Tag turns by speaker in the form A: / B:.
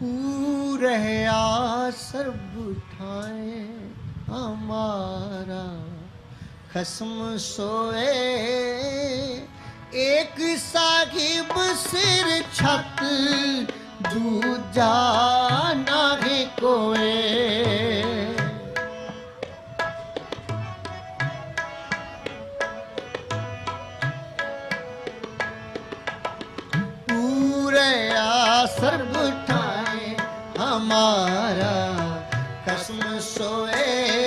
A: पूरया सर्व ठाए हमारा खस्म सोए एक साहिब सिर छत दूजा नाहे कोए पूरे सर्व ठाए મારા કસમ સોએ